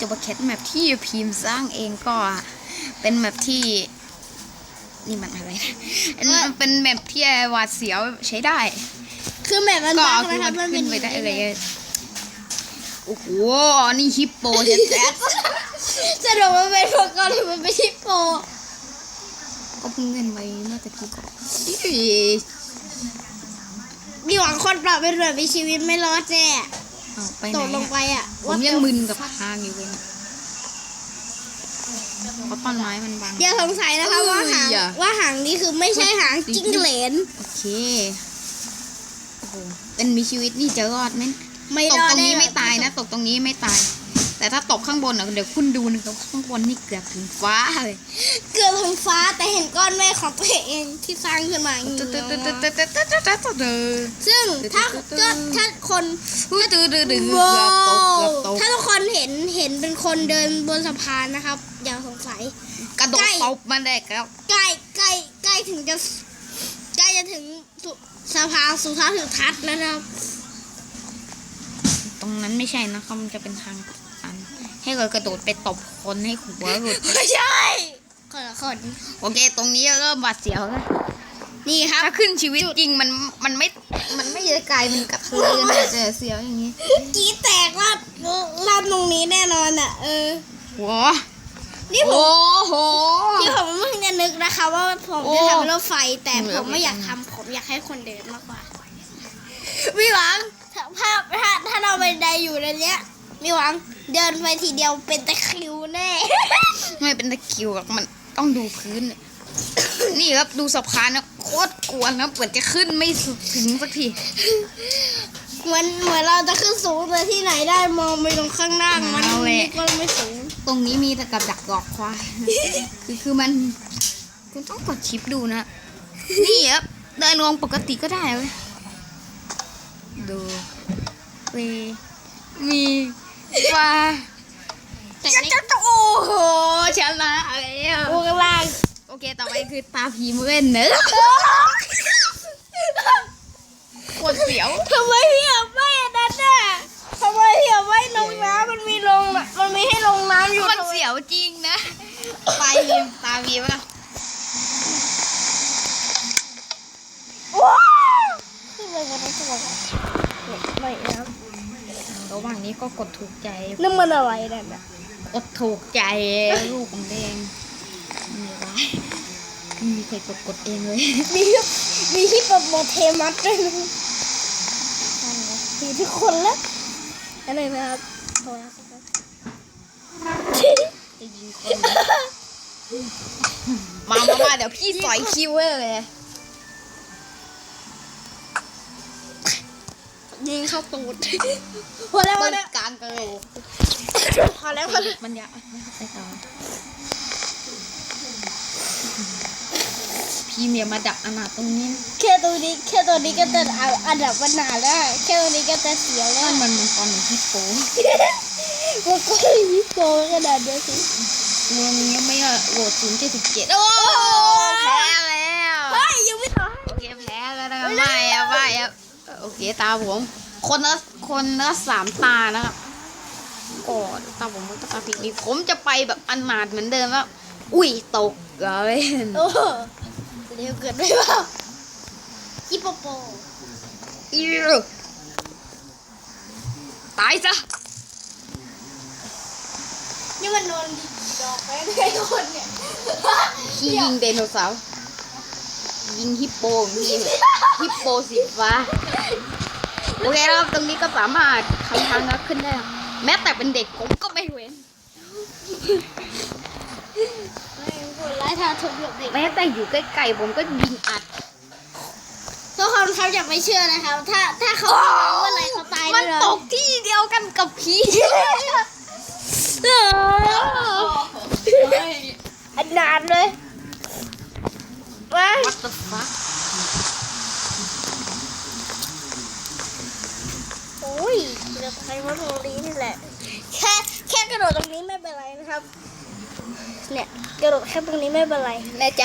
จบแคทแมปที่พิมพ์สร้างเองก็เป็นแมปที่ นี่มันอะไรนะอันนี้มันเป็นแมปที่หวาดเสียวใช้ได้ คือแบบมันก็บักคือนะคมัรับนมันเป็ขึ้นนไปได้เลยโอ้โหนี่ฮิปโปแท้สรุปมันเป็นโปรแกรมหรือมันไม่ใช่โปรๆก็เพิ่งเล่นไปเมื่อตะกี้ก่อนอี๋มีหวังคนปรับเป็นแบบมีชีวิตไม่รอดแน่ เอาไปตไหนกลงไปอะอะผมยังมึนกับทางอยู่เลยนะเพราะต้นไม้มันบัง อย่าสงสัยนะคะเอ้ยว่าหางอย่าว่าหางนี้คือไม่ใช่หางจิ้งเหลน โอเคโอ้โหเป็นมีชีวิตนี่จะรอดไหมไม่ตรกอดตรงนี้แไม่ตายนะ ตกตรงนี้ไม่ตาย แต่ถ้าตกข้างบนเดี๋ยวคุณดูนะครับข้างบนนี่เกือบถึงฟ้าเลยเกือบถึงฟ้าแต่เห็นก้อนเมฆของตัวเองที่สร้างขึ้นมาอย่างนี้ซึ่งถ้าถ้าคนถ้าคนดึงเกือบตกเกือบตกถ้าทุกคนเห็นเห็นเป็นคนเดินบนสะพานนะครับ อย่าสงสัยกระโดดตบมันได้ครับใกล้ใกล้ใกล้ถึงจะใกล้จะถึงสะพานสุทัศน์สุทัศน์แล้วนะครับตรงนั้นไม่ใช่นะครับมันจะเป็นทาง ให้เรากระโดดไปตบคนให้หัวหลุดไม่ใช่คนละคนโอเค ตรงนี้เริ่มบาดเสียวแล้วนี่ครับถ้าขึ้นชีวิตจริงมันมันไม่มันไม่จะกลายเป็นกระเทยกันแต่จะเสียวอย่างนี้กรีดแตกลาดลาดตรงนี้แน่นอนอะ เออหัวนี่ผมโอ้โหที่ผมเพิ่งจะนึกนะคะ ว่าผมโอ้จะทำรถไฟแต่เหมืผอนมไม่อยากเหมือนกันทำผมอยากให้คนเดินมากกว่ามีหวังถ้าถ้าถ้าถ้าเราไปไดอยู่ในเนี้ย มีหวังเดินไปทีเดียวเป็นตะคริวแน่ ไม่เป็นตะคริวหรอกมันต้องดูพื้น นี่ครับดูสะพานนะโคตรกวนนะเปิดจะขึ้นไม่สุดถึงสักทีเหมือนเหมือนเราจะขึ้นสูงแต่ที่ไหนได้มองไปตรงข้างล่างมันเอาแหละก็ไม่สูง ตรงนี้มีแต่กับดักหลอกควายคือคือมันคุณต้องกดชิปดูนะ นี่ครับเดินลงปกติก็ได้เว้ยดูเวมี ว่าแต่จะนี่จะจะโอ้โหชนะอะไรอะดูข้างล่างโอเค ต่อไปคือตาพีมเว้นเนอะปวดเสียวทำไมพี่เอาไม่อันนั้นน่ะทำไมพี่เอาไม่ลงน้ำมันมีลงน่ะมันมีให้ลงน้ำอยู่มันทำไมเสียวจริงนะตาพีมตาพีมป่ะ ว้าวขึ้นไปบนนั้นก่อนไม่นะ ระหว่าง นี้ก็กดถูกใจนั่นมันอะไรนั่นน่ะกดถูกใจลูกผมเองมีไรไม่มีใครกดกดเองเลยมีมีที่ปโมเทมัสด้วยนะมีทุกคนแล้วอะไรนะครับโทรศัพท์จะยิงคนมามามาเดี๋ยวพี่สอยคิวเวอร์เลย ยิงเข้าตูดพอแล้วพต้อนแล้วกลางกระโหลกพอแล้วพอแล้วมันยาวไปต่อพี่เมียมาดักอนาตรงนี้นะแค่ตัวนี้แค่ตัวนี้ก็จะเอาอันดับปัญหาแล้วแค่ตัวนี้ก็จะเสียวแล้วนั่นมันมันตอนหนึ่งที่โป้มันก็ยิ่งโตขนาดนี้สิรวมยังไม่โหวตศูนย์เจ็ดสิบเจ็ดโอ้แพ้แล้วเฮ้ยยังไม่ตายโอเคแพ้แล้วนะครับไม่อะไม่อะ โอเคตาผม คนละคนละสามตานะครับก็ตาผมก็ตาผิดนี่ผมจะไปแบบอันนาดเหมือนเดิมว่าอุ้ยตกเลยโอ้เร็วเกินไปเปล่าฮิปโปโปอิวตายซะนี่มันโดนดีดอกไปได้คนเนี่ยพี่ยิงไดโนเสาร์ ยิงฮิปโปยิงฮิปโปสีฟ้า โอเคแล้วตรงนี้ก็สามารถทำทางลัดขึ้นได้ครับแม้แต่เป็นเด็กผมก็ไม่เว้น ไม่คนร้ายทาทุบหลบเด็กแม้แต่อยู่ใกล้ๆผมก็ยิงอัด ทุกคนครับอย่าไปเชื่อนะครับ ถ้าถ้าเขาไม่รู้เมื่อไหรเขาตายมัแน่นนอนตกที่เดียวกันกับผีอันนานเลย ว้า What the fuck โอ้ยจะไปว่าตรงนี้นี่แหละ แค่แค่กระโดดตรงนี้ไม่เป็นไรนะครับ เนี่ยกระโดดแค่ตรงนี้ไม่เป็นไรแน่ใจ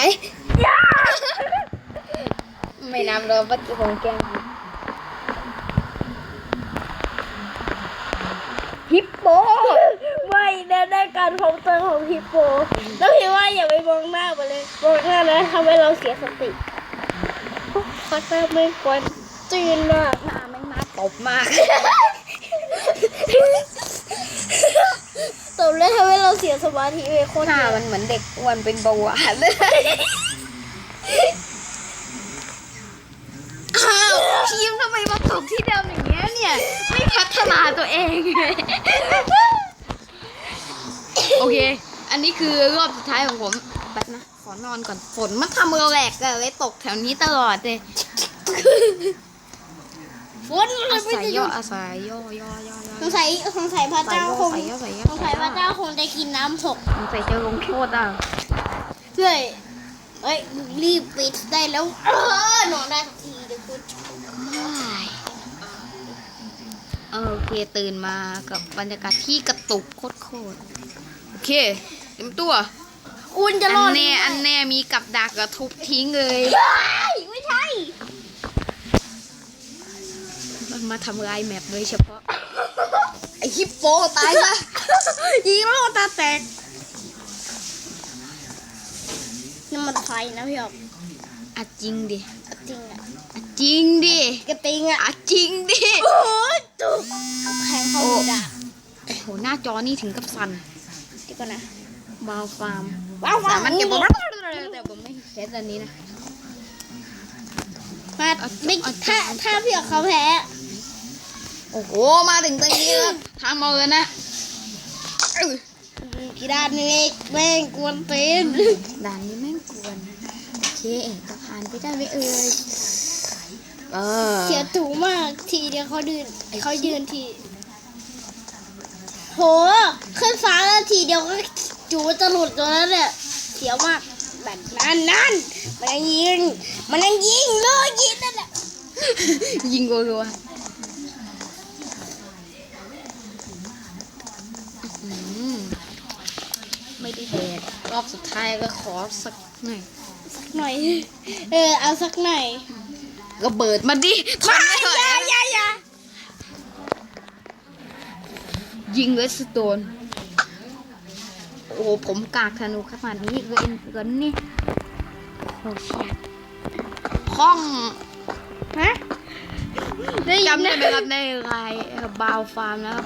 ไม่นำเลยว่าจะของแกล้งฮิปโป ไม่เดินได้การพบตัวของฮิปโปแล้วพี่ว่าอย่าไปมองหน้าไปเลยมองหน้าแล้วทำให้เราเสียสติเพราะถ้าไม่ควรจีนมากหน้าแม่งน่าตบมากตบแล้วทำให้เราเสียสมาธิไปโคตรหน้าเยอะมันเหมือนเด็กอ้วนเป็นเบาหวานเลยอ้าวทีมทำไมมาตกที่เดิมอย่างเงี้ยเนี่ย ไม่พัฒนาตัวเอง โอเค อันนี้คือรอบสุดท้ายของผมแป๊บนะ ขอนอนก่อน ฝนมันทำเราแหลกเลยตกแถวนี้ตลอดเลย ฝนมันอาไม่ศัยได้หย่ยุอดอาศัยย่อย่อย่อย่อสงสัยสงสัยพระเจ้าคงใส่ย่อใส่ย่อสงสัยพระเจ้าคงจะกินน้ำศพมันใส่จะลงโทษอะเฮ้ยเอ้ยมึงรีบปิดได้แล้วเออนอนได้สักทีเดี๋ยวกูเออโอเคตื่นมากับบรรยากาศที่กระตุกโคตรๆโอ เคเต็มตัว คุณจะอัรอดนแน่อันแน่มีกับดักกระทุบทิ้งเลยไม่ใช่ มันมาทำลายแมปโดยเฉพาะ ไอฮิปโปตายซะยิงโลตาแตกนี่มันไฟนะพี่ออกอะจริงดิจริงอะอะจริงดิกระติงอะอะจริงดิ โอ้ยจุกแทงเข้าหูด่าโอ้โห หน้าจอนี่ถึงกับสั่นเดี๋ยวก่อนนะวาวฟาร์มว้าวสามารถเก็บว้าวแต่ผมไม่เช็ดอันนี้นะมาไม่ถ้าถ้าพี่ออกเขาแพ้โอ้โหมาถึงตรงนี้แล้วทางมาเลยนะเอ้ยกีฬาเล็กแม่งกวนตีนด่านนี้แม่งกวนโอเคจะผ่านไปได้ไหมเอ่ยเออเสียถูมากทีเดียวเขาดืนเขายืนที โห ขึ้นฟ้าแล้วทีเดียวก็จูจะหลุดตัวนั้นเนี่ยเสียวมากแบบนั้นนั่นมันยังยิง มันยังยิงเลยยิงนั่นแหละยิงรัวๆอื้อหือไม่ได้แดดรอบสุดท้ายก็ขอสักหน่อยหน่อย เออ เอาสักหน่อยก็เบิดมาดิทนไม่ไหวอย่าแล้วอย่าอย่า ยิงเลสโตน โอ้โหผมกากธนูขนาดนี้เกินเกินนี่โอ้เชิตห้องฮะได้ยินจำได้นะไหมครับในรายบาวฟาร์มนะครับ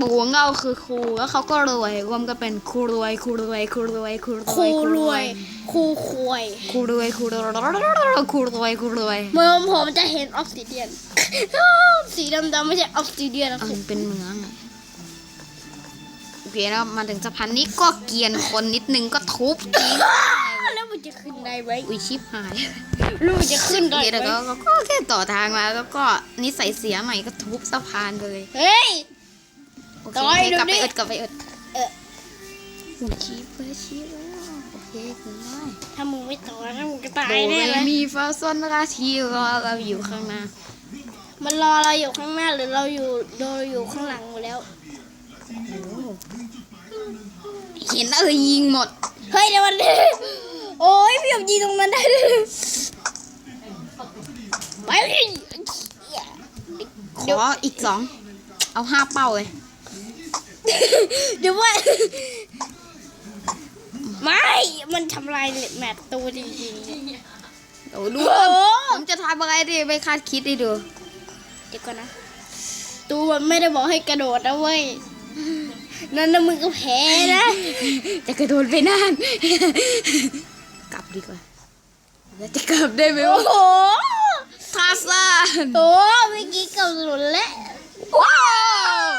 ปู่ของเราคือครูแล้วเขาก็รวยรวมกันเป็นครูรวยครูรวยครูรวยครูรวยครูรวยครูควยครูรวยครูรวยครูรวยครูรวยเมื่อผมจะเห็นออฟซิเดียน สีดำๆไม่ใช่ออฟซิเดียนนะเอคืออเป็นเมืองอะโอเคแล้วมาถึงสะพานนี้ก็เกรียนคนนิดนึงก็ทุบทิ้งแล้วมันจะขึ้นได้ไหมอุ้ยชิบหายแล้วมันจะขึ้นโอได้เคแล้วไหมก็ก็แค่ต่อทางมาแล้วก็นิสัยเสียหน่อยก็ทุบสะพานไปเลยเฮ้ย โอเคต่อยกลับดูไปดิเอิดกลับไปเอิดเออหูชีพไปชีพแล้วโอเคถึงได้ถ้ามึงไม่ต่อถ้ามึงก็ตายโดแน่เรเลยมีฟาซอนราทีรอเราอยู่ข้างหน้า มันรอเราอยู่ข้างหน้าหรือเราอยู่โดนอยู่ข้างหลังหมดแล้ว เห็นเออยิงหมด เฮ้ยเดี๋ยวมันโอ้ยพี่ผมยิงตรงนั้นได้เลยไปเลยขออีกสอง เอาห้าเป้าเลย เดี๋ยวว่าไม่ มันทำลายแมตตัวจริงเดี๋ยวดูๆโอ้โหผมจะทำอะไรดิไม่คาดคิดให้ดู เดี๋ยวก่อนนะตัวมันไม่ได้บอกให้กระโดดนะเว้ย นั่นนะมึงก็แพ้นะ จะกระโดดไปนั่นกลับดีกว่าแล้วจะกลับได้ไหมโอ้วะโหทาซานโอ้เมื่อกี้เกับหลุดแล้วว้าว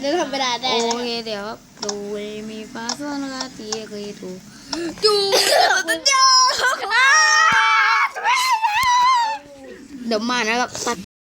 เดี๋ยวทำเวลาได้โอแล้วเคเดี๋ยวดูเรมีฟาซอนราทีเคยดูดูตัดเดียวเดี๋ยวมานะครับตัด